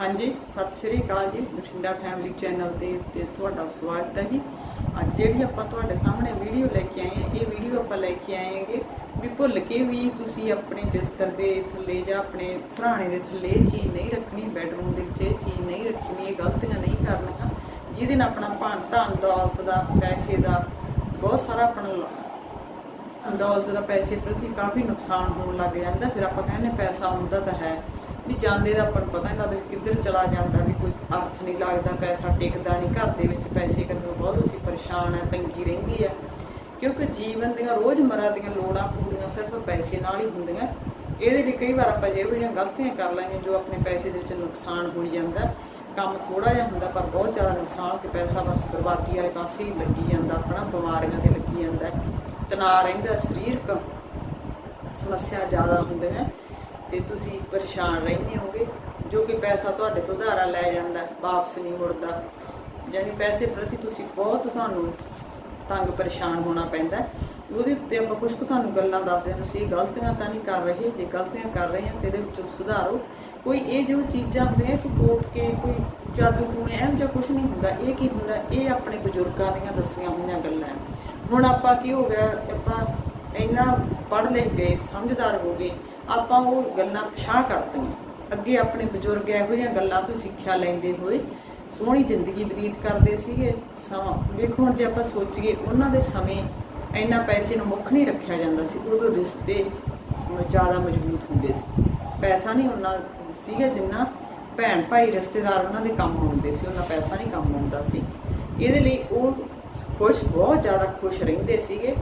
ਹਾਂਜੀ, ਸਤਿ ਸ਼੍ਰੀ ਅਕਾਲ ਜੀ। ਬਠਿੰਡਾ ਫੈਮਿਲੀ ਚੈਨਲ ਤੇ ਤੇ ਤੁਹਾਡਾ ਸਵਾਗਤ ਹੈ ਜੀ। ਅੱਜ ਜਿਹੜੀ ਆਪਾਂ ਤੁਹਾਡੇ ਸਾਹਮਣੇ ਵੀਡੀਓ ਲੈ ਕੇ ਆਏ ਹਾਂ, ਇਹ ਵੀਡੀਓ ਆਪਾਂ ਲੈ ਕੇ ਆਏ ਹਾਂਗੇ ਵੀ ਭੁੱਲ ਕੇ ਵੀ ਤੁਸੀਂ ਆਪਣੇ ਬਿਸਤਰ ਦੇ ਥੱਲੇ ਜਾਂ ਆਪਣੇ ਸਰਾਣੇ ਦੇ ਥੱਲੇ ਇਹ ਚੀਜ਼ ਨਹੀਂ ਰੱਖਣੀ ਬੈਡਰੂਮ ਦੇ ਵਿੱਚ ਇਹ ਚੀਜ਼ ਨਹੀਂ ਰੱਖਣੀ, ਇਹ ਗਲਤੀਆਂ ਨਹੀਂ ਕਰਨੀਆਂ। ਜਿਹਦੇ ਨਾਲ ਆਪਣਾ ਭਾਨ ਧਨ ਦੌਲਤ ਦਾ, ਪੈਸੇ ਦਾ ਬਹੁਤ ਸਾਰਾ ਆਪਣਾ ਦੌਲਤ ਦਾ ਪੈਸੇ ਪ੍ਰਤੀ ਕਾਫੀ ਨੁਕਸਾਨ ਹੋਣ ਲੱਗ ਜਾਂਦਾ। ਫਿਰ ਆਪਾਂ ਕਹਿੰਦੇ ਪੈਸਾ ਆਉਂਦਾ ਤਾਂ ਹੈ। ਵੀ ਜਾਂਦੇ ਦਾ ਆਪਾਂ ਨੂੰ ਪਤਾ ਨਹੀਂ ਲੱਗਦਾ ਵੀ ਕਿੱਧਰ ਚਲਾ ਜਾਂਦਾ, ਵੀ ਕੋਈ ਅਰਥ ਨਹੀਂ ਲੱਗਦਾ, ਪੈਸਾ ਟਿਕਦਾ ਨਹੀਂ, ਘਰ ਦੇ ਵਿੱਚ ਪੈਸੇ ਕਰਨੋਂ ਬਹੁਤ ਅਸੀਂ ਪਰੇਸ਼ਾਨ ਆ, ਤੰਗੀ ਰਹਿੰਦੀ ਆ। ਕਿਉਂਕਿ ਜੀਵਨ ਦੀਆਂ ਰੋਜ਼ਮਰਰਾ ਦੀਆਂ ਲੋੜਾਂ ਪੂਰੀਆਂ ਸਿਰਫ ਪੈਸੇ ਨਾਲ ਹੀ ਹੁੰਦੀਆਂ। ਇਹਦੇ ਲਈ ਕਈ ਵਾਰ ਆਪਾਂ ਜਿਹੋ ਜਿਹੀਆਂ ਗਲਤੀਆਂ ਕਰ ਲੈਂਦੇ ਜੋ ਆਪਣੇ ਪੈਸੇ ਦੇ ਵਿੱਚ ਨੁਕਸਾਨ ਹੋਈ ਜਾਂਦਾ। ਕੰਮ ਥੋੜਾ ਜਿਹਾ ਹੁੰਦਾ, ਪਰ ਬਹੁਤ ਜ਼ਿਆਦਾ ਨੁਕਸਾਨ ਤੇ ਪੈਸਾ ਬਸ ਬਰਬਾਦੀ ਵਾਲੇ ਪਾਸੇ ਹੀ ਲੱਗੀ ਜਾਂਦਾ, ਆਪਣਾ ਬਿਮਾਰੀਆਂ ਤੇ ਲੱਗੀ ਜਾਂਦਾ। ਤਣਾਅ ਰਹਿੰਦਾ, ਸਰੀਰਕ ਸਮੱਸਿਆ ਜ਼ਿਆਦਾ ਹੁੰਦੀਆਂ। ਤੇ ਤੁਸੀਂ ਪਰੇਸ਼ਾਨ ਰਹਿੰਦੇ ਹੋਗੇ ਜੋ ਕਿ ਪੈਸਾ ਤੁਹਾਡੇ ਤੋਂ ਉਧਾਰਾ ਲੈ ਜਾਂਦਾ, ਵਾਪਸ ਨਹੀਂ ਮੁੜਦਾ। ਯਾਨੀ ਪੈਸੇ ਪ੍ਰਤੀ ਤੁਸੀਂ ਬਹੁਤ ਸਾਨੂੰ ਤੰਗ ਪਰੇਸ਼ਾਨ ਹੋਣਾ ਪੈਂਦਾ। ਉਹਦੇ ਉੱਤੇ ਆਪਾਂ ਕੁਝ ਕੁ ਤੁਹਾਨੂੰ ਗੱਲਾਂ ਦੱਸਦੇ ਹਾਂ। ਤੁਸੀਂ ਇਹ ਗਲਤੀਆਂ ਤਾਂ ਨਹੀਂ ਕਰ ਰਹੇ, ਜੇ ਗਲਤੀਆਂ ਕਰ ਰਹੇ ਹਾਂ ਤੇ ਇਹਦੇ ਵਿੱਚ ਸੁਧਾਰੋ। ਕੋਈ ਇਹ ਜੋ ਚੀਜ਼ਾਂ ਹੁੰਦੀਆਂ ਕਿ ਟੋਟ ਕੇ, ਕੋਈ ਜਾਦੂ ਟੂਣੇ ਐਮ ਜਾਂ ਕੁਝ ਨਹੀਂ ਹੁੰਦਾ। ਇਹ ਕੀ ਹੁੰਦਾ? ਇਹ ਆਪਣੇ ਬਜ਼ੁਰਗਾਂ ਦੀਆਂ ਦੱਸੀਆਂ ਹੋਈਆਂ ਗੱਲਾਂ। ਹੁਣ ਆਪਾਂ ਕੀ ਹੋ ਗਿਆ? ਆਪਾਂ ਇੰਨਾ ਪੜ੍ਹ ਲਿਖ ਗਏ, ਸਮਝਦਾਰ ਹੋ ਗਏ। ਆਪਾਂ ਉਹ ਗੱਲਾਂ ਪਛਾਣ ਕਰਤੀਆਂ। ਅੱਗੇ ਆਪਣੇ ਬਜ਼ੁਰਗ ਇਹੋ ਜਿਹੀਆਂ ਗੱਲਾਂ ਤੋਂ ਸਿੱਖਿਆ ਲੈਂਦੇ ਹੋਏ ਸੋਹਣੀ ਜ਼ਿੰਦਗੀ ਬਤੀਤ ਕਰਦੇ ਸੀਗੇ। ਸਮਾਂ, ਵੇਖੋ ਹੁਣ ਜੇ ਆਪਾਂ ਸੋਚੀਏ, ਉਹਨਾਂ ਦੇ ਸਮੇਂ ਇੰਨਾ ਪੈਸੇ ਨੂੰ ਮੁੱਖ ਨਹੀਂ ਰੱਖਿਆ ਜਾਂਦਾ ਸੀ, ਉਦੋਂ ਰਿਸ਼ਤੇ ਜ਼ਿਆਦਾ ਮਜ਼ਬੂਤ ਹੁੰਦੇ ਸੀ। ਪੈਸਾ ਨਹੀਂ ਉਹਨਾਂ ਸੀਗਾ ਜਿੰਨਾ, ਭੈਣ ਭਾਈ ਰਿਸ਼ਤੇਦਾਰ ਉਹਨਾਂ ਦੇ ਕੰਮ ਆਉਂਦੇ ਸੀ, ਉਹਨਾਂ ਪੈਸਾ ਨਹੀਂ ਕੰਮ ਆਉਂਦਾ ਸੀ। ਇਹਦੇ ਲਈ ਉਹ ਖੁਸ਼, ਬਹੁਤ ਜ਼ਿਆਦਾ ਖੁਸ਼ ਰਹਿੰਦੇ ਸੀਗੇ।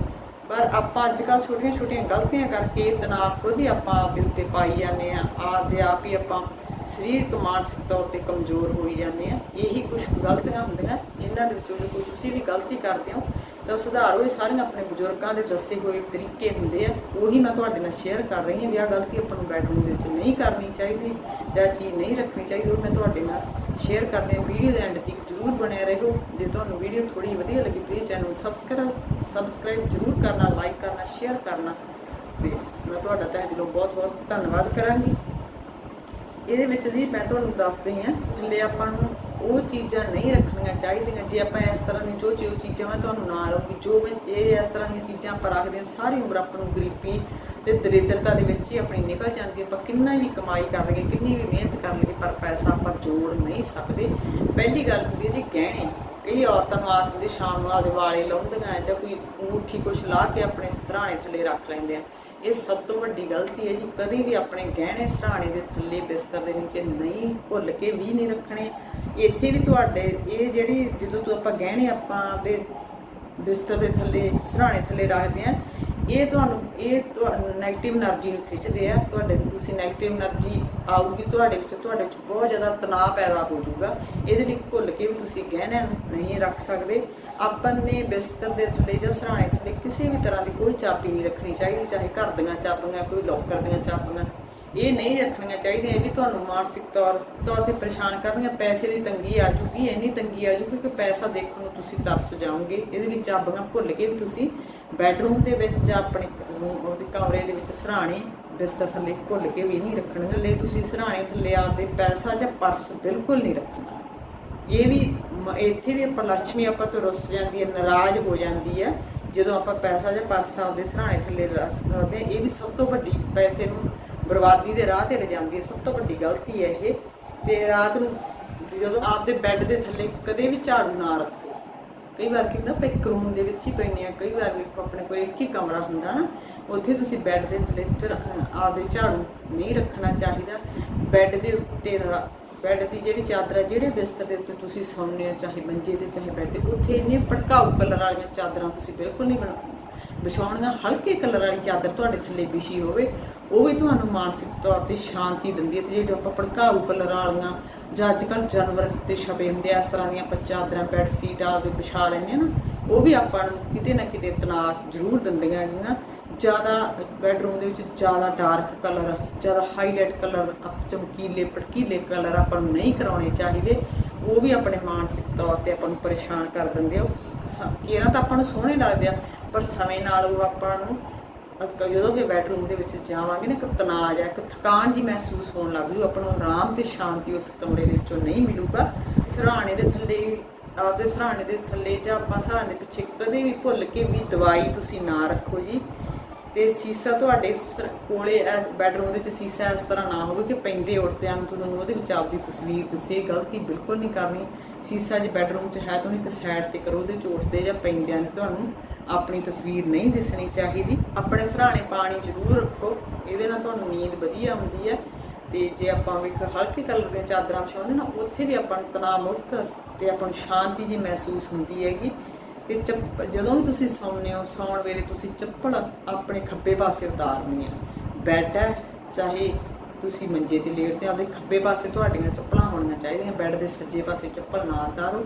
ਪਰ ਆਪਾਂ ਅੱਜ ਕੱਲ੍ਹ ਛੋਟੀਆਂ ਛੋਟੀਆਂ ਗਲਤੀਆਂ ਕਰਕੇ ਤਣਾਅ ਖੁਦ ਹੀ ਆਪਾਂ ਆਪਦੇ ਉੱਤੇ ਪਾਈ ਜਾਂਦੇ ਆ ਆਪਦੇ ਆਪ ਹੀ ਆਪਾਂ ਸਰੀਰਕ, ਮਾਨਸਿਕ ਤੌਰ ਤੇ ਕਮਜ਼ੋਰ ਹੋਈ ਜਾਂਦੇ ਆ ਇਹੀ ਕੁਝ ਗਲਤੀਆਂ ਹੁੰਦੀਆਂ। ਇਹਨਾਂ ਦੇ ਵਿੱਚੋਂ ਕੋਈ ਤੁਸੀਂ ਵੀ ਗਲਤੀ ਕਰਦੇ ਹੋ। ਤਾਂ ਸੁਧਾਰੋ ਇਹ ਸਾਰੀਆਂ ਆਪਣੇ ਬਜ਼ੁਰਗਾਂ ਦੇ ਦੱਸੇ ਹੋਏ ਤਰੀਕੇ ਹੁੰਦੇ ਆ, ਉਹੀ ਮੈਂ ਤੁਹਾਡੇ ਨਾਲ ਸ਼ੇਅਰ ਕਰ ਰਹੀ ਹਾਂ ਵੀ ਆਹ ਗਲਤੀ ਆਪਾਂ ਨੂੰ ਬੈਡਰੂਮ ਦੇ ਵਿੱਚ ਨਹੀਂ ਕਰਨੀ ਚਾਹੀਦੀ ਜਾਂ ਚੀਜ਼ ਨਹੀਂ ਰੱਖਣੀ ਚਾਹੀਦੀ, ਉਹ ਮੈਂ ਤੁਹਾਡੇ ਨਾਲ ਸ਼ੇਅਰ ਕਰਦੇ ਹਾਂ। ਵੀਡੀਓ ਦੇ ਐਂਡ ਤੱਕ ਜਰੂਰ ਬਣਿਆ ਰਹੋ। ਜੇ ਤੁਹਾਨੂੰ ਵੀਡੀਓ ਥੋੜੀ ਵਧੀਆ ਲੱਗੀ ਪਲੀਜ਼ ਚੈਨਲ ਨੂੰ ਸਬਸਕ੍ਰਾਈਬ ਸਬਸਕ੍ਰਾਈਬ ਜਰੂਰ ਕਰਨਾ ਲਾਈਕ ਕਰਨਾ ਸ਼ੇਅਰ ਕਰਨਾ। ਤੇ ਮੈਂ ਤੁਹਾਡਾ ਤਹਿ ਦਿਲੋਂ ਬਹੁਤ ਬਹੁਤ ਧੰਨਵਾਦ ਕਰਾਂਗੀ। ਇਹਦੇ ਵਿੱਚ ਜੀ ਮੈਂ ਤੁਹਾਨੂੰ ਦੱਸਦੀ ਹਾਂ ਥੱਲੇ ਆਪਾਂ ਨੂੰ ਉਹ ਚੀਜ਼ਾਂ ਨਹੀਂ ਰੱਖਣੀਆਂ ਚਾਹੀਦੀਆਂ। ਜੇ ਆਪਾਂ ਇਸ ਤਰ੍ਹਾਂ ਦੀ ਜੋ ਜੋ ਚੀਜ਼ਾਂ ਮੈਂ ਤੁਹਾਨੂੰ ਨਾ ਰਹੂੰਗੀ ਜੋ ਮੈਂ ਇਹ ਇਸ ਤਰ੍ਹਾਂ ਦੀਆਂ ਚੀਜ਼ਾਂ ਆਪਾਂ ਰੱਖਦੇ ਹਾਂ, ਸਾਰੀ ਉਮਰ ਆਪਾਂ ਨੂੰ ਗਰੀਬੀ ਤੇ ਦਰਿਦਰਤਾ ਦੇ ਵਿੱਚ ਹੀ ਆਪਣੀ ਨਿਕਲ ਜਾਂਦੀ ਆਪਾਂ ਕਿੰਨਾ ਵੀ ਕਮਾਈ ਕਰ ਲਈਏ, ਕਿੰਨੀ ਵੀ ਮਿਹਨਤ ਕਰ ਲਈਏ, ਪਰ ਪੈਸਾ ਆਪਾਂ ਜੋੜ ਨਹੀਂ ਸਕਦੇ। ਪਹਿਲੀ ਗੱਲ ਹੁੰਦੀ ਹੈ ਜੀ ਗਹਿਣੇ। ਕਈ ਔਰਤਾਂ ਨੂੰ ਆਦਤ ਦੀ ਸ਼ਾਮ ਨੂੰ ਆਪਦੇ ਵਾਲੇ ਲਾਉਂਦੀਆਂ ਜਾਂ ਕੋਈ ਅੰਗੂਠੀ ਕੁਛ ਲਾ ਕੇ ਆਪਣੇ ਸਰਾਣੇ ਥੱਲੇ ਰੱਖ ਲੈਂਦੇ ਆ। ਇਹ ਸਭ ਤੋਂ ਵੱਡੀ ਗਲਤੀ ਹੈ ਜੀ, ਕਦੇ ਵੀ ਆਪਣੇ ਗਹਿਣੇ ਸਰਾਣੇ ਦੇ ਥੱਲੇ ਬਿਸਤਰ ਦੇ ਨੀਚੇ ਨਹੀਂ ਭੁੱਲ ਕੇ ਵੀ ਨਹੀਂ ਰੱਖਣੇ। ਇੱਥੇ ਵੀ ਤੁਹਾਡੇ, ਇਹ ਜਿਹੜੀ ਜਦੋਂ ਤੋਂ ਆਪਾਂ ਗਹਿਣੇ ਆਪਾਂ ਦੇ ਬਿਸਤਰ ਦੇ ਥੱਲੇ ਸਰਾਣੇ ਥੱਲੇ ਰੱਖਦੇ ਆ ਇਹ ਤੁਹਾਨੂੰ ਇਹ ਤੁਹਾਨੂੰ ਨੈਗੇਟਿਵ એનર્ਜੀ ਨੂੰ ਖਿੱਚਦੇ ਆ, ਤੁਹਾਡੇ ਵਿੱਚ ਤੁਸੀਂ ਨੈਗੇਟਿਵ એનર્ਜੀ ਆਊਗੀ, ਤੁਹਾਡੇ ਵਿੱਚ ਤੁਹਾਡੇ ਵਿੱਚ ਬਹੁਤ ਜ਼ਿਆਦਾ ਤਣਾਅ ਪੈਦਾ ਹੋ ਜਾਊਗਾ। ਇਹਦੇ ਲਈ ਭੁੱਲ ਕੇ ਵੀ ਤੁਸੀਂ ਗਹਿਣਿਆਂ ਨੂੰ ਨਹੀਂ ਰੱਖ ਸਕਦੇ। ਆਪਾਂ ਨੇ ਬਿਸਤਰ ਦੇ ਥੱਲੇ ਜਾਂ ਸਰਾਣੇ ਥੱਲੇ ਕਿਸੇ ਵੀ ਤਰ੍ਹਾਂ ਦੀ ਕੋਈ ਚਾਬੀ ਨਹੀਂ ਰੱਖਣੀ ਚਾਹੀਦੀ, ਚਾਹੇ ਘਰ ਦੀਆਂ ਚਾਬੀਆਂ, ਕੋਈ ਲੋਕਰ ਦੀਆਂ ਚਾਬੀਆਂ। ਇਹ ਨਹੀਂ ਰੱਖਣੀਆਂ ਚਾਹੀਦੀਆਂ, ਇਹ ਵੀ ਤੁਹਾਨੂੰ ਮਾਨਸਿਕ ਤੌਰ ਤੌਰ ਤੇ ਪਰੇਸ਼ਾਨ ਕਰਨਗੀਆਂ। ਪੈਸੇ ਦੀ ਤੰਗੀ ਆ ਜੂਗੀ, ਇੰਨੀ ਤੰਗੀ ਆ ਜੂਗੀ ਕਿ ਪੈਸਾ ਦੇਖਣ ਨੂੰ ਤੁਸੀਂ ਤਰਸ ਜਾਓਗੇ। ਇਹਦੇ ਲਈ ਚਾਬੀਆਂ ਭੁੱਲ ਕੇ ਵੀ ਤੁਸੀਂ ਬੈੱਡਰੂਮ ਦੇ ਵਿੱਚ ਜਾਂ ਆਪਣੇ ਉਹਦੇ ਕਮਰੇ ਦੇ ਵਿੱਚ ਸਰਾਣੇ ਬਿਸਤਰ ਥੱਲੇ ਭੁੱਲ ਕੇ ਵੀ ਨਹੀਂ ਰੱਖਣਗੇ ਲਈ ਤੁਸੀਂ ਸਰਾਣੇ ਥੱਲੇ ਆਪਦੇ ਪੈਸਾ ਜਾਂ ਪਰਸ ਬਿਲਕੁਲ ਨਹੀਂ ਰੱਖਣਾ। ਇਹ ਵੀ ਇੱਥੇ ਵੀ ਆਪਾਂ ਲక్ష్ਮੀ ਆਪਾਂ ਤੋਂ ਰੁੱਸ ਜਾਂਦੀ ਹੈ, ਨਾਰਾਜ਼ ਹੋ ਜਾਂਦੀ ਹੈ। ਜਦੋਂ ਆਪਾਂ ਪੈਸਾ ਜਾਂ ਪਰਸ ਆਪਦੇ ਸਰਾਣੇ ਥੱਲੇ ਰੱਖ ਇਹ ਵੀ ਸਭ ਤੋਂ ਵੱਡੀ ਪੈਸੇ ਨੂੰ ਬਰਬਾਦੀ ਦੇ ਰਾਹ ਤੇ ਲਿਜਾਂਦੀ ਹੈ ਸਭ ਤੋਂ ਵੱਡੀ ਗਲਤੀ ਹੈ ਇਹ ਤੇ ਰਾਤ ਨੂੰ ਜਦੋਂ ਆਪਦੇ ਬੈੱਡ ਦੇ ਥੱਲੇ ਕਦੇ ਵੀ ਝਾੜੂ ਨਾ ਰੱਖੋ। ਕਈ ਵਾਰ ਕੀ ਹੁੰਦਾ, ਆਪਾਂ ਇੱਕ ਰੂਮ ਦੇ ਵਿੱਚ ਹੀ ਪੈਂਦੇ ਆ ਕਈ ਵਾਰ ਵੇਖੋ ਆਪਣੇ ਕੋਲ ਇੱਕ ਹੀ ਕਮਰਾ ਹੁੰਦਾ ਨਾ, ਉੱਥੇ ਤੁਸੀਂ ਬੈੱਡ ਦੇ ਥੱਲੇ ਆਪਦੇ ਝਾੜੂ ਨਹੀਂ ਰੱਖਣਾ ਚਾਹੀਦਾ। ਬੈੱਡ ਦੇ ਉੱਤੇ ਬੈੱਡ ਦੀ ਜਿਹੜੀ ਚਾਦਰ ਹੈ ਜਿਹੜੇ ਬਿਸਤਰ ਦੇ ਉੱਤੇ ਤੁਸੀਂ ਸੌਂਦੇ ਹੋ, ਚਾਹੇ ਮੰਜੇ ਤੇ, ਚਾਹੇ ਬੈੱਡ ਤੇ, ਉੱਥੇ ਇੰਨੇ ਭੜਕਾਊ ਕਲਰ ਵਾਲੀਆਂ ਚਾਦਰਾਂ ਤੁਸੀਂ ਬਿਲਕੁਲ ਨਹੀਂ ਬਣਾ, ਵਿਛਾਉਣੀਆਂ, ਹਲਕੇ ਕਲਰ ਵਾਲੀ ਚਾਦਰ ਤੁਹਾਡੇ ਥੱਲੇ ਵਿਛੀ ਹੋਵੇ ਉਹ ਵੀ ਤੁਹਾਨੂੰ ਮਾਨਸਿਕ ਤੌਰ ਤੇ ਸ਼ਾਂਤੀ ਦਿੰਦੀ ਹੈ ਤੇ ਜਿਹੜੇ ਆਪਾਂ ਭੜਕਾਊ ਕਲਰ ਵਾਲੀਆਂ ਜਾਂ ਅੱਜ ਕੱਲ੍ਹ ਜਾਨਵਰ ਤੇ ਛਪੇ ਹੁੰਦੇ ਆ, ਇਸ ਤਰ੍ਹਾਂ ਦੀਆਂ ਚਾਦਰਾਂ ਬੈੱਡ ਸੀਟ ਆਪਦੇ ਵਿਛਾ ਲੈਂਦੇ ਆ ਨਾ, ਉਹ ਵੀ ਆਪਾਂ ਨੂੰ ਕਿਤੇ ਨਾ ਕਿਤੇ ਤਣਾਅ ਜ਼ਰੂਰ ਦਿੰਦੀਆਂ ਹੈਗੀਆਂ। ਜ਼ਿਆਦਾ ਬੈਡਰੂਮ ਦੇ ਵਿੱਚ ਜ਼ਿਆਦਾ ਡਾਰਕ ਕਲਰ, ਜ਼ਿਆਦਾ ਹਾਈਲਾਈਟ ਕਲਰ ਚਮਕੀਲੇ, ਭੜਕੀਲੇ ਕਲਰ ਆਪਾਂ ਨੂੰ ਨਹੀਂ ਕਰਾਉਣੇ ਚਾਹੀਦੇ। ਉਹ ਵੀ ਆਪਣੇ ਮਾਨਸਿਕ ਤੌਰ ਤੇ ਆਪਾਂ ਨੂੰ ਪਰੇਸ਼ਾਨ ਕਰ ਦਿੰਦੇ ਆ। ਕਿਹੜਾ ਤਾਂ ਆਪਾਂ ਨੂੰ ਸੋਹਣੇ ਲੱਗਦੇ ਆ, ਪਰ ਸਮੇਂ ਨਾਲ ਉਹ ਆਪਾਂ ਨੂੰ ਜਦੋਂ ਵੀ ਬੈਡਰੂਮ ਦੇ ਵਿੱਚ ਜਾਵਾਂਗੇ ਨਾ, ਇੱਕ ਤਣਾਅ ਜਾਂ ਇੱਕ ਥਕਾਨ ਜੀ ਮਹਿਸੂਸ ਹੋਣ ਲੱਗ ਜੂ, ਆਪਾਂ ਨੂੰ ਆਰਾਮ ਤੇ ਸ਼ਾਂਤੀ ਉਸ ਕਮਰੇ ਦੇ ਵਿੱਚੋਂ ਨਹੀਂ ਮਿਲੂਗਾ। ਸਰਾਣੇ ਦੇ ਥੱਲੇ, ਆਪਦੇ ਸਰਾਣੇ ਦੇ ਥੱਲੇ ਜਾਂ ਆਪਾਂ ਸਰਾਣੇ ਦੇ ਪਿੱਛੇ ਕਦੇ ਵੀ ਭੁੱਲ ਕੇ ਵੀ ਦਵਾਈ ਤੁਸੀਂ ਨਾ ਰੱਖੋ ਜੀ। ਤੇ ਸੀਸਾ ਤੁਹਾਡੇ ਸ- ਕੋਲੇ ਬੈਡਰੂਮ ਦੇ ਵਿੱਚ ਸੀਸਾ ਇਸ ਤਰ੍ਹਾਂ ਨਾ ਹੋਵੇ ਕਿ ਪੈਂਦੇ ਉੱਠਦਿਆਂ ਨੂੰ ਤੁਹਾਨੂੰ ਉਹਦੇ ਵਿੱਚ ਆਪਦੀ ਤਸਵੀਰ ਦਿਸੇ, ਗਲਤੀ ਬਿਲਕੁਲ ਨਹੀਂ ਕਰਨੀ। ਸੀਸਾ ਜੇ ਬੈਡਰੂਮ 'ਚ ਹੈ ਤਾਂ ਉਹਨੂੰ ਇੱਕ ਸਾਈਡ ਤੇ ਕਰੋ, ਉਹਦੇ 'ਚ ਉੱਠਦੇ ਜਾਂ ਪੈਂਦਿਆਂ ਨੂੰ ਤੁਹਾਨੂੰ ਆਪਣੀ ਤਸਵੀਰ ਨਹੀਂ ਦਿਸਣੀ ਚਾਹੀਦੀ। ਆਪਣੇ ਸਰਾਣੇ ਪਾਣੀ ਜ਼ਰੂਰ ਰੱਖੋ, ਇਹਦੇ ਨਾਲ ਤੁਹਾਨੂੰ ਨੀਂਦ ਵਧੀਆ ਆਉਂਦੀ ਹੈ। ਤੇ ਜੇ ਆਪਾਂ ਵੀ ਇੱਕ ਹਲਕੇ ਕਲਰ ਦੀਆਂ ਚਾਦਰਾਂ ਵਿਛਾਉਂਦੇ ਨਾ, ਉੱਥੇ ਵੀ ਆਪਾਂ ਨੂੰ ਤਣਾਅ ਮੁਕਤ ਤੇ ਆਪਾਂ ਨੂੰ ਸ਼ਾਂਤੀ ਜੀ ਮਹਿਸੂਸ ਹੁੰਦੀ ਹੈਗੀ। ਤੇ ਚੱਪ, ਜਦੋਂ ਵੀ ਤੁਸੀਂ ਸੌਂਦੇ ਹੋ, ਸੌਣ ਵੇਲੇ ਤੁਸੀਂ ਚੱਪਲ ਆਪਣੇ ਖੱਬੇ ਪਾਸੇ ਉਤਾਰਨੀ ਹੈ। ਬੈੱਡ ਹੈ, ਚਾਹੇ ਤੁਸੀਂ ਮੰਜੇ ਤੇ ਲੇਟਦੇ ਹੋ ਆਪਦੇ ਖੱਬੇ ਪਾਸੇ ਤੁਹਾਡੀਆਂ ਚੱਪਲਾਂ ਹੋਣੀਆਂ ਚਾਹੀਦੀਆਂ, ਬੈੱਡ ਦੇ ਸੱਜੇ ਪਾਸੇ ਚੱਪਲ ਨਾ ਉਤਾਰੋ।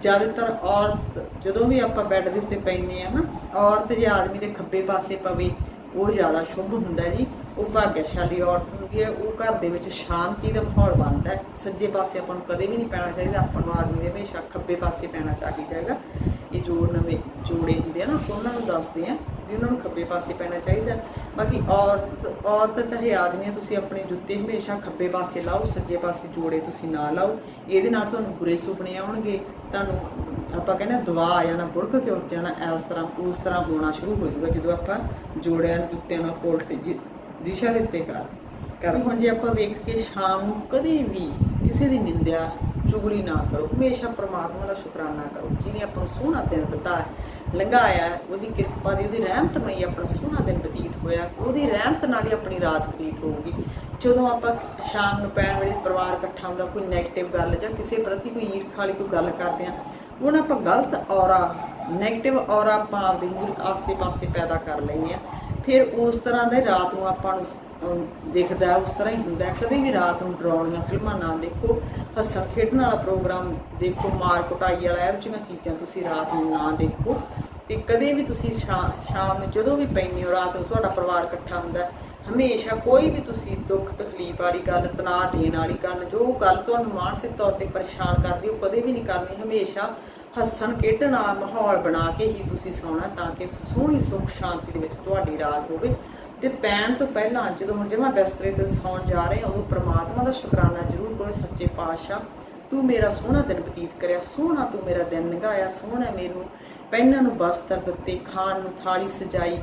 ਜ਼ਿਆਦਾਤਰ ਔਰਤ, ਜਦੋਂ ਵੀ ਆਪਾਂ ਬੈੱਡ ਦੇ ਉੱਤੇ ਪੈਂਦੇ ਆ ਨਾ, ਔਰਤ ਜੇ ਆਦਮੀ ਦੇ ਖੱਬੇ ਪਾਸੇ ਪਵੇ, ਉਹ ਜ਼ਿਆਦਾ ਸ਼ੁਭ ਹੁੰਦਾ ਜੀ। ਉਹ ਭਾਗਿਆਸ਼ਾਲੀ ਔਰਤ ਹੁੰਦੀ ਹੈ ਉਹ ਘਰ ਦੇ ਵਿੱਚ ਸ਼ਾਂਤੀ ਦਾ ਮਾਹੌਲ ਬਣਦਾ ਹੈ। ਸੱਜੇ ਪਾਸੇ ਆਪਾਂ ਨੂੰ ਕਦੇ ਵੀ ਨਹੀਂ ਪੈਣਾ ਚਾਹੀਦਾ ਆਪਾਂ ਨੂੰ ਆਦਮੀ ਦੇ ਹਮੇਸ਼ਾ ਖੱਬੇ ਪਾਸੇ ਪੈਣਾ ਚਾਹੀਦਾ ਹੈਗਾ। ਇਹ ਜੋ ਨਵੇਂ ਜੋੜੇ ਹੁੰਦੇ ਆ ਨਾ ਉਹਨਾਂ ਨੂੰ ਦੱਸਦੇ ਆ ਵੀ ਉਹਨਾਂ ਨੂੰ ਖੱਬੇ ਪਾਸੇ ਪੈਣਾ ਚਾਹੀਦਾ। ਬਾਕੀ ਔਰਤ ਔਰਤ ਚਾਹੇ ਆਦਮੀ ਆ, ਤੁਸੀਂ ਆਪਣੇ ਜੁੱਤੇ ਹਮੇਸ਼ਾ ਖੱਬੇ ਪਾਸੇ ਲਾਓ ਸੱਜੇ ਪਾਸੇ ਜੋੜੇ ਤੁਸੀਂ ਨਾ ਲਾਓ। ਇਹਦੇ ਨਾਲ ਤੁਹਾਨੂੰ ਬੁਰੇ ਸੁਪਨੇ ਆਉਣਗੇ। ਤੁਹਾਨੂੰ ਆਪਾਂ ਕਹਿੰਦੇ ਦਵਾ ਆ ਜਾਣਾ ਬੁੜਕ ਕੇ ਉੱਠ ਜਾਣਾ ਇਸ ਤਰ੍ਹਾਂ ਉਸ ਤਰ੍ਹਾਂ ਹੋਣਾ ਸ਼ੁਰੂ ਹੋ ਜਾਊਗਾ। ਜਦੋਂ ਆਪਾਂ ਜੋੜਿਆਂ ਨੂੰ ਜੁੱਤਿਆਂ ਨਾਲ ਕੋਲ ਦਿਸ਼ਾ ਦੇ ਉੱਤੇ ਕਰ। ਕਰ। ਹੁਣ ਜੇ ਆਪਾਂ ਵੇਖ ਕੇ ਸ਼ਾਮ ਨੂੰ ਕਦੇ ਵੀ ਕਿਸੇ ਦੀ ਨਿੰਦਿਆ ਚੁਗਲੀ ਨਾ ਕਰੋ, ਹਮੇਸ਼ਾ ਪ੍ਰਮਾਤਮਾ ਦਾ ਸ਼ੁਕਰਾਨਾ ਕਰੋ, ਜਿਹਨੇ ਆਪਾਂ ਨੂੰ ਸੋਹਣਾ ਦਿਨ ਬਤਾਇਆ ਲੰਘਾਇਆ, ਉਹਦੀ ਕਿਰਪਾ ਦੀ, ਉਹਦੀ ਰਹਿਮਤਮਈ ਆਪਣਾ ਸੋਹਣਾ ਦਿਨ ਬਤੀਤ ਹੋਇਆ, ਉਹਦੀ ਰਹਿਮਤ ਨਾਲ ਹੀ ਆਪਣੀ ਰਾਤ ਬਤੀਤ ਹੋਊਗੀ। ਜਦੋਂ ਆਪਾਂ ਸ਼ਾਮ ਨੂੰ ਪੈਣ ਵੇਲੇ ਪਰਿਵਾਰ ਇਕੱਠਾ ਹੁੰਦਾ, ਕੋਈ ਨੈਗੇਟਿਵ ਗੱਲ ਜਾਂ ਕਿਸੇ ਪ੍ਰਤੀ ਕੋਈ ਈਰਖਾ ਵਾਲੀ ਕੋਈ ਗੱਲ ਕਰਦੇ ਆ ਉਹਨਾਂ ਆਪਾਂ ਗਲਤ ਔਰਾ ਨੈਗੇਟਿਵ ਔਰਾ ਆਪਾਂ ਆਪਦੇ ਆਸੇ-ਪਾਸੇ ਪੈਦਾ ਕਰ ਲੈਂਦੇ ਆ ਫਿਰ ਉਸ ਤਰ੍ਹਾਂ ਦਾ ਰਾਤ ਨੂੰ ਆਪਾਂ ਨੂੰ ਦਿਖਦਾ ਉਸ ਤਰ੍ਹਾਂ ਹੀ ਹੁੰਦਾ ਕਦੇ ਵੀ ਰਾਤ ਨੂੰ ਡਰਾਉਣੀਆਂ ਫਿਲਮਾਂ ਨਾ ਦੇਖੋ, ਹੱਸਣ ਖੇਡਣ ਵਾਲਾ ਪ੍ਰੋਗਰਾਮ ਦੇਖੋ, ਮਾਰ ਕੁਟਾਈ ਵਾਲਾ, ਇਹੋ ਜਿਹੀਆਂ ਚੀਜ਼ਾਂ ਤੁਸੀਂ ਰਾਤ ਨੂੰ ਨਾ ਦੇਖੋ। ਤੇ ਕਦੇ ਵੀ ਤੁਸੀਂ ਸ਼ਾ- ਸ਼ਾਮ ਨੂੰ ਜਦੋਂ ਵੀ ਪੈਂਦੇ ਹੋ, ਰਾਤ ਨੂੰ ਤੁਹਾਡਾ ਪਰਿਵਾਰ ਇਕੱਠਾ ਹੁੰਦਾ ਹਮੇਸ਼ਾ ਕੋਈ ਵੀ ਤੁਸੀਂ ਦੁੱਖ, ਤਕਲੀਫ ਵਾਲੀ ਗੱਲ ਤਣਾਅ ਦੇਣ ਵਾਲੀ ਗੱਲ, ਜੋ ਗੱਲ ਤੁਹਾਨੂੰ ਮਾਨਸਿਕ ਤੌਰ ਤੇ ਪਰੇਸ਼ਾਨ ਕਰਦੀ, ਉਹ ਕਦੇ ਵੀ ਨਹੀਂ ਕਰਨੀ। ਹਮੇਸ਼ਾ ਹੱਸਣ ਖੇਡਣ ਵਾਲਾ ਮਾਹੌਲ ਬਣਾ ਕੇ ਹੀ ਤੁਸੀਂ ਸੌਣਾ ਤਾਂ ਕਿ ਸੋਹਣੀ ਸੁੱਖ ਸ਼ਾਂਤੀ ਦੇ ਵਿੱਚ ਤੁਹਾਡੀ ਰਾਤ ਹੋਵੇ। ਤੇ ਪੈਣ ਤੋਂ ਪਹਿਲਾਂ ਜਦੋਂ ਹੁਣ ਜਿਵੇਂ ਬਿਸਤਰੇ ਤੇ ਸੌਣ ਜਾ ਰਹੇ ਹਾਂ, ਉਦੋਂ ਪ੍ਰਮਾਤਮਾ ਦਾ ਸ਼ੁਕਰਾਨਾ ਜ਼ਰੂਰ ਕਰੋ ਸੱਚੇ ਪਾਤਸ਼ਾਹ। ਤੂੰ ਮੇਰਾ ਸੋਹਣਾ ਦਿਨ ਬਤੀਤ ਕਰਿਆ, ਸੋਹਣਾ ਤੂੰ ਮੇਰਾ ਦਿਨ ਲੰਘਾਇਆ ਸੋਹਣਾ ਮੈਨੂੰ ਪਹਿਨਾਂ ਨੂੰ ਬਸਤਰ ਦਿੱਤੇ, ਖਾਣ ਨੂੰ ਥਾਲੀ ਸਜਾਈ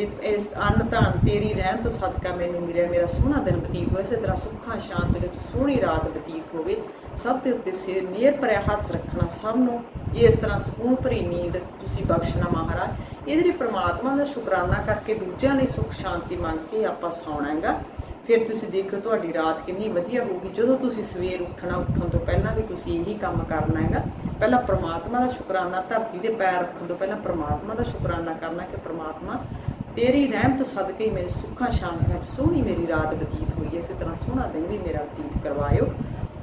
ਤੇ ਇਸ ਅੰਨ ਧਨ ਤੇਰੀ ਰਹਿਣ ਤੋਂ ਸਦਕਾ ਮੈਨੂੰ ਮਿਲਿਆ। ਮੇਰਾ ਸੋਹਣਾ ਦਿਨ ਬਤੀਤ ਹੋਇਆ। ਇਸੇ ਤਰ੍ਹਾਂ ਸੁੱਖਾਂ, ਸ਼ਾਂਤ ਵਿੱਚ ਸੋਹਣੀ ਰਾਤ ਬਤੀਤ ਹੋਵੇ। ਸਭ ਦੇ ਉੱਤੇ ਸਿਰ ਨੇਰ ਭਰਿਆ ਹੱਥ ਰੱਖਣਾ ਸਭ ਨੂੰ। ਇਸ ਤਰ੍ਹਾਂ ਸਕੂਨ ਭਰੀ ਨੀਂਦ ਤੁਸੀਂ ਬਖਸ਼ਣਾ ਮਹਾਰਾਜ। ਇਹਦੇ ਲਈ ਪ੍ਰਮਾਤਮਾ ਦਾ ਸ਼ੁਕਰਾਨਾ ਕਰਕੇ ਦੂਜਿਆਂ ਲਈ ਸੁੱਖ, ਸ਼ਾਂਤੀ ਮੰਗ ਕੇ ਆਪਾਂ ਸੌਣਾ ਹੈਗਾ। ਫਿਰ ਤੁਸੀਂ ਦੇਖੋ ਤੁਹਾਡੀ ਰਾਤ ਕਿੰਨੀ ਵਧੀਆ ਹੋਊਗੀ। ਜਦੋਂ ਤੁਸੀਂ ਸਵੇਰ ਉੱਠਣਾ, ਉੱਠਣ ਤੋਂ ਪਹਿਲਾਂ ਵੀ ਤੁਸੀਂ ਇਹੀ ਕੰਮ ਕਰਨਾ ਹੈਗਾ। ਪਹਿਲਾਂ ਪ੍ਰਮਾਤਮਾ ਦਾ ਸ਼ੁਕਰਾਨਾ ਧਰਤੀ ਦੇ ਪੈਰ ਰੱਖਣ ਤੋਂ ਪਹਿਲਾਂ ਪ੍ਰਮਾਤਮਾ ਦਾ ਸ਼ੁਕਰਾਨਾ ਕਰਨਾ ਕਿ ਪ੍ਰਮਾਤਮਾ ਤੇਰੀ ਰਹਿਮਤ ਸਦਕੇ ਹੀ ਮੇਰੇ ਸੁੱਖਾਂ ਸ਼ਾਂਤੀਆਂ 'ਚ ਸੋਹਣੀ ਮੇਰੀ ਰਾਤ ਬਤੀਤ ਹੋਈ ਹੈ। ਇਸੇ ਤਰ੍ਹਾਂ ਸੋਹਣਾ ਦਿਨ ਵੀ ਮੇਰਾ ਬਤੀਤ ਕਰਵਾਇਓ।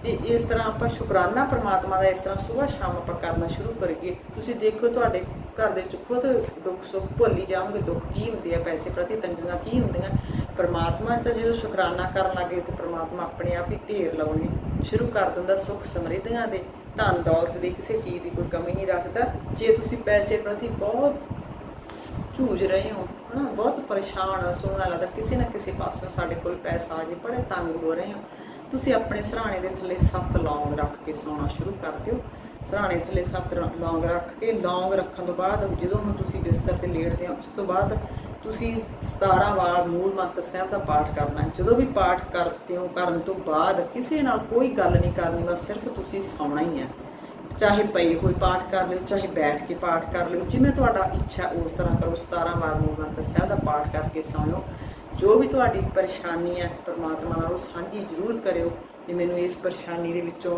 ਤੇ ਇਸ ਤਰ੍ਹਾਂ ਆਪਾਂ ਸ਼ੁਕਰਾਨਾ ਪ੍ਰਮਾਤਮਾ ਦਾ ਇਸ ਤਰ੍ਹਾਂ ਸਵੇਰ ਸ਼ਾਮ ਆਪਾਂ ਕਰਨਾ ਸ਼ੁਰੂ ਕਰੀਏ। ਤੁਸੀਂ ਦੇਖੋ ਤੁਹਾਡੇ ਘਰ ਦੇ ਵਿੱਚ ਖੁਦ ਦੁੱਖ ਸੁੱਖ ਭੁੱਲੀ ਹੀ ਜਾਓਗੇ। ਦੁੱਖ ਕੀ ਹੁੰਦੇ ਆ? ਪੈਸੇ ਪ੍ਰਤੀ ਤੰਗੀਆਂ ਕੀ ਹੁੰਦੀਆਂ? ਪ੍ਰਮਾਤਮਾ ਤਾਂ ਜਦੋਂ ਸ਼ੁਕਰਾਨਾ ਕਰਨ ਲੱਗੇ ਤੇ ਪ੍ਰਮਾਤਮਾ ਆਪਣੇ ਆਪ ਹੀ ਢੇਰ ਲਾਉਣੇ ਸ਼ੁਰੂ ਕਰ ਦਿੰਦਾ ਸੁੱਖ ਸਮਰਿੱਧੀਆਂ ਦੇ। ਧਨ ਦੌਲਤ ਦੀ ਕਿਸੇ ਚੀਜ਼ ਦੀ ਕੋਈ ਕਮੀ ਨਹੀਂ ਰੱਖਦਾ। ਜੇ ਤੁਸੀਂ ਪੈਸੇ ਪ੍ਰਤੀ ਬਹੁਤ ਝੂਝ ਰਹੇ ਹੋ ਹਨਾ, ਬਹੁਤ ਪਰੇਸ਼ਾਨ ਹੋ ਸੋਹਣਾ ਲੱਗਦਾ, ਕਿਸੇ ਨਾ ਕਿਸੇ ਪਾਸੋਂ ਸਾਡੇ ਕੋਲ ਪੈਸਾ ਆ ਜੇ, ਬੜੇ ਤੰਗ ਹੋ ਰਹੇ ਹੋ। ਤੁਸੀਂ ਆਪਣੇ ਸਰਾਣੇ ਦੇ ਥੱਲੇ ਸੱਤ ਲੌਂਗ ਰੱਖ ਕੇ ਸੌਣਾ ਸ਼ੁਰੂ ਕਰ ਦਿਓ। ਸਰਾਣੇ ਥੱਲੇ ਸੱਤ ਲੌਂਗ ਰੱਖ ਕੇ, ਲੌਂਗ ਰੱਖਣ ਤੋਂ ਬਾਅਦ ਜਦੋਂ ਹੁਣ ਤੁਸੀਂ ਬਿਸਤਰ ਤੇ ਲੇਟਦੇ ਹੋ, ਉਸ ਤੋਂ ਬਾਅਦ ਤੁਸੀਂ 17 ਵਾਰ ਮੂਲ ਮੰਤਰ ਸਾਹਿਬ ਦਾ ਪਾਠ ਕਰਨਾ ਹੈ। ਜਦੋਂ ਵੀ ਪਾਠ ਕਰਦੇ ਹੋ, ਕਰਨ ਤੋਂ ਬਾਅਦ ਕਿਸੇ ਨਾਲ ਕੋਈ ਗੱਲ ਨਹੀਂ ਕਰਨੀ, ਬਸ ਸਿਰਫ ਤੁਸੀਂ ਸੌਣਾ ਹੀ ਹੈ। ਚਾਹੇ ਪਈ ਹੋਈ ਪਾਠ ਕਰ ਲਿਓ ਚਾਹੇ ਬੈਠ ਕੇ ਪਾਠ ਕਰ ਲਿਓ ਜਿਵੇਂ ਤੁਹਾਡਾ ਇੱਛਾ ਉਸ ਤਰ੍ਹਾਂ ਕਰੋ 17 ਵਾਰ ਨੂੰ ਮੰਤਰ ਸਾਹਿਬ ਦਾ ਪਾਠ ਕਰਕੇ ਸੌਂੋ ਜੋ ਵੀ ਤੁਹਾਡੀ ਪਰੇਸ਼ਾਨੀ ਹੈ ਪਰਮਾਤਮਾ ਨਾਲ ਉਹ ਸਾਂਝੀ ਜ਼ਰੂਰ ਕਰਿਓ ਕਿ ਮੈਨੂੰ ਇਸ ਪਰੇਸ਼ਾਨੀ ਦੇ ਵਿੱਚੋਂ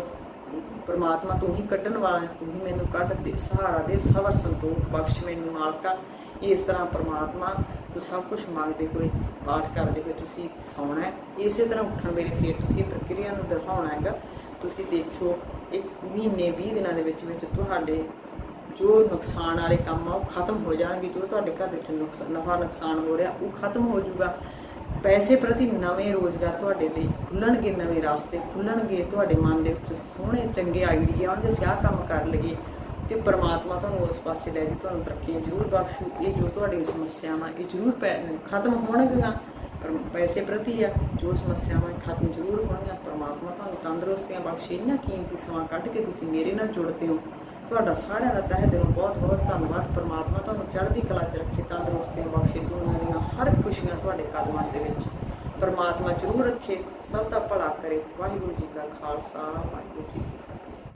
ਪਰਮਾਤਮਾ ਤੂੰ ਹੀ ਕੱਢਣ ਵਾਲਾ ਹੈ, ਤੂੰ ਹੀ ਮੈਨੂੰ ਕੱਢ ਦੇ ਸਹਾਰਾ ਦੇ ਸਬਰ ਸੰਤੋਖ ਬਖਸ਼ ਮੈਨੂੰ ਮਾਲਕਾ। ਇਸ ਤਰ੍ਹਾਂ ਪ੍ਰਮਾਤਮਾ ਤੂੰ ਸਭ ਕੁਝ ਮੰਗਦੇ ਹੋਏ ਪਾਠ ਕਰਦੇ ਹੋਏ ਤੁਸੀਂ ਸੌਣਾ ਹੈ। ਇਸੇ ਤਰ੍ਹਾਂ ਉੱਠਣ ਵੇਲੇ ਫਿਰ ਤੁਸੀਂ ਪ੍ਰਕਿਰਿਆ ਨੂੰ ਦੁਹਰਾਉਣਾ ਹੈਗਾ। ਤੁਸੀਂ ਦੇਖਿਓ ਇੱਕ ਮਹੀਨੇ 20 ਦਿਨਾਂ ਦੇ ਵਿੱਚ ਵਿੱਚ ਤੁਹਾਡੇ ਜੋ ਨੁਕਸਾਨ ਵਾਲੇ ਕੰਮ ਆ, ਉਹ ਖਤਮ ਹੋ ਜਾਣਗੇ। ਜੋ ਤੁਹਾਡੇ ਘਰ ਵਿੱਚ ਨੁਕਸ, ਨਫਾ ਨੁਕਸਾਨ ਹੋ ਰਿਹਾ, ਉਹ ਖਤਮ ਹੋ ਜਾਊਗਾ। ਪੈਸੇ ਪ੍ਰਤੀ ਨਵੇਂ ਰੋਜ਼ਗਾਰ ਤੁਹਾਡੇ ਲਈ ਖੁੱਲਣਗੇ ਨਵੇਂ ਰਾਸਤੇ, ਖੁੱਲਣਗੇ। ਤੁਹਾਡੇ ਮਨ ਦੇ ਵਿੱਚ ਸੋਹਣੇ, ਚੰਗੇ ਆਈਡੀਆ ਆਉਣਗੇ, ਅਸੀਂ ਆਹ ਕੰਮ ਕਰ ਲਈਏ ਤੇ ਪਰਮਾਤਮਾ ਤੁਹਾਨੂੰ ਉਸ ਪਾਸੇ ਲੈ ਜੀ ਤੁਹਾਨੂੰ ਤਰੱਕੀ ਜ਼ਰੂਰ ਬਖਸ਼ੂ। ਇਹ ਜੋ ਤੁਹਾਡੀ ਸਮੱਸਿਆਵਾਂ, ਇਹ ਜ਼ਰੂਰ ਪੈ- ਖਤਮ ਹੋਣਗੀਆਂ। ਪਰ ਪੈਸੇ ਪ੍ਰਤੀ ਆ, ਜੋ ਸਮੱਸਿਆਵਾਂ ਖਤਮ ਜ਼ਰੂਰ ਪਰਮਾਤਮਾ ਤੁਹਾਨੂੰ ਤੰਦਰੁਸਤੀਆਂ ਬਖਸ਼ੇ ਇੰਨਾ ਕੀਮਤੀ ਸਮਾਂ ਕੱਢ ਕੇ ਤੁਸੀਂ ਮੇਰੇ ਨਾਲ ਜੁੜਦੇ ਹੋ। ਤੁਹਾਡਾ ਸਾਰਿਆਂ ਦਾ ਤਹਿ ਦਿਲੋਂ ਬਹੁਤ ਬਹੁਤ ਧੰਨਵਾਦ। ਪਰਮਾਤਮਾ ਤੁਹਾਨੂੰ ਚੜ੍ਹਦੀ ਕਲਾ 'ਚ ਰੱਖੇ, ਤੰਦਰੁਸਤੀਆਂ ਬਖਸ਼ੇ ਦੁਨੀਆਂ ਦੀਆਂ ਹਰ ਖੁਸ਼ੀਆਂ ਤੁਹਾਡੇ ਕਦਮਾਂ ਦੇ ਵਿੱਚ। ਪਰਮਾਤਮਾ ਜ਼ਰੂਰ ਰੱਖੇ, ਸਭ ਦਾ ਭਲਾ ਕਰੇ। ਵਾਹਿਗੁਰੂ ਜੀ ਕਾ ਖਾਲਸਾ, ਵਾਹਿਗੁਰੂ ਜੀ